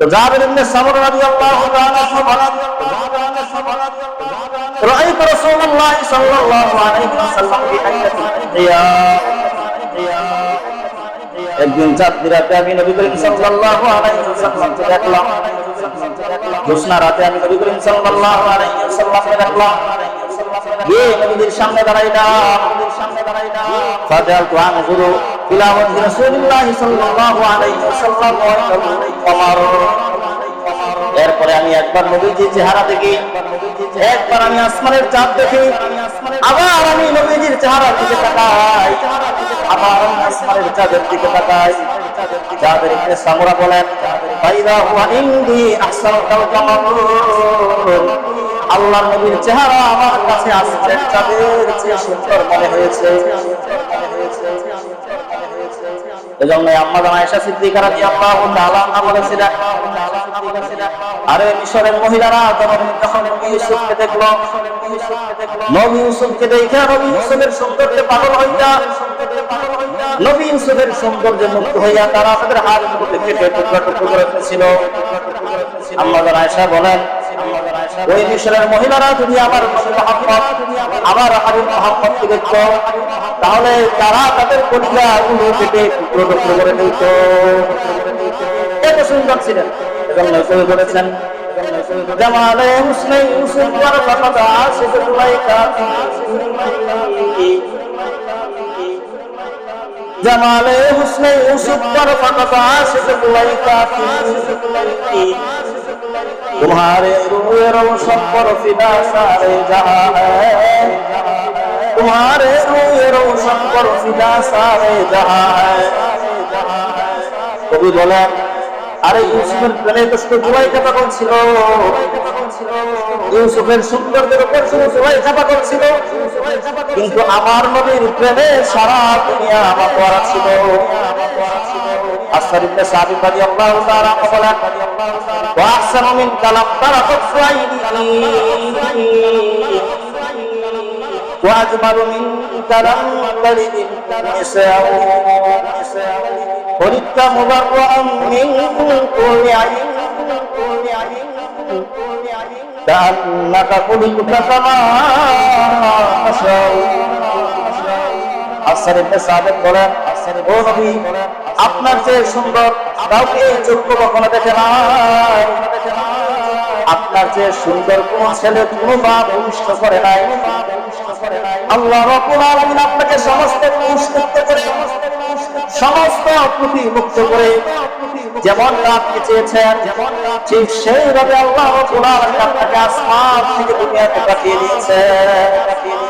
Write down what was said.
তো জাবির ইবনে সামর রাদিয়াল্লাহু তাআলা বলেন رأيت رسول الله صلى الله عليه وسلم في حجة الحياء একদিন চাঁদনি রাতে আমি নবী করিম সাল্লাল্লাহু আলাইহি ওয়াসাল্লামকে দেখলাম জ্যোৎস্না রাতে আমি নবী করিম সাল্লাল্লাহু আলাইহি ওয়াসাল্লামকে দেখলাম গিয়ে নবীর সামনে দাঁড়াইলাম সামনে দাঁড়াইলাম ফাজালতু আনজুরু ইলা ওয়াজহি রাসূলিল্লাহ সাল্লাল্লাহু আলাইহি ওয়াসাল্লাম ওয়া কমার এরপরে আমি একবার নবীজির চেহারা দেখি। একবার আমি আসমানের চাঁদ দেখি। আবার আমি নবীজির চেহারার দিকে তাকাই। আবার আমি আসমানের চাঁদের দিকে তাকাই। যাদের ইবনে সামরা বলেন আল্লাহর নবীর চেহারা আমার কাছে আসছে। চাঁদের চেয়ে সুন্দর মনে হয়েছে। এজন্য আম্মা জান আয়েশা সিদ্দিকা রাদিয়াল্লাহু তাআলা আনহা বলেছিলেন, আরে মিশরের মহিলারা যখন ইউসুফকে দেখল, নবী ইউসুফকে দেখে নবী ইউসুফের সৌন্দর্যে পাগল হইয়া, নবী ইউসুফের সৌন্দর্যে মুক্ত হইয়া তারা তাদের হাত কেটে টুকরা টুকরো করে আম্মা জান আয়েশা বলেন ওই মিশরের মহিলারা যদি আমার আমার হাবিব মুহাম্মদকে দেখতো তাহলে তারা তাদের কলিজা গুলো কেটে টুকরো করে দিত এত সুন্দর ছিলেন, এজন্য কবি বলেছেন জামালে হুসনে ইউসুফ ওয়ার ফাতাদা আশিক জুলাইকা জামালে হুসনে ইউসুফ ওয়ার ফাতাদা আশিক জুলাইকা तुम्हारे रूए रोशन पर फिदा सारे जहां है तुम्हारे रूए रोशन पर फिदा सारे जहां है কবি বলেন আরে ইউসুফের প্রেমে তো শুধু জুলাই কথা করছিল ইউসুফের সৌন্দর্যের উপর শুধু জুলাই চাপা করছিল কিন্তু আমার নবীর প্রেমে সারা দুনিয়া আমার করা ছিল আসর ইবনে সাবিত রাদিয়াল্লাহু তাআলা বলেন ওয়া আহসানু মিন কালাম তারাকাত আইনি ওয়া আজমালু মিন কালাম তারিদিন নিসাউ خلقت مبرأ من كل عين كأنك خلقت كما تشاء আসার ইবনে সাদেক বলেন ও নবী আপনার যে সুন্দর কাউকে চোখ কখনো দেখে নাই আপনার যে সুন্দর কোন ছেলে কোন বা ভূমিষ্ঠ করে নাই। আল্লাহ আলামিন আপনাকে সমস্ত পুরস্কৃত করে, সমস্ত ত্রুটি মুক্ত করে, যেমন আপনি চেয়েছেন, ঠিক সেইভাবে আল্লাহ আলামিন আপনাকে আসমান থেকে দুনিয়াতে পাঠিয়ে দিয়েছেন।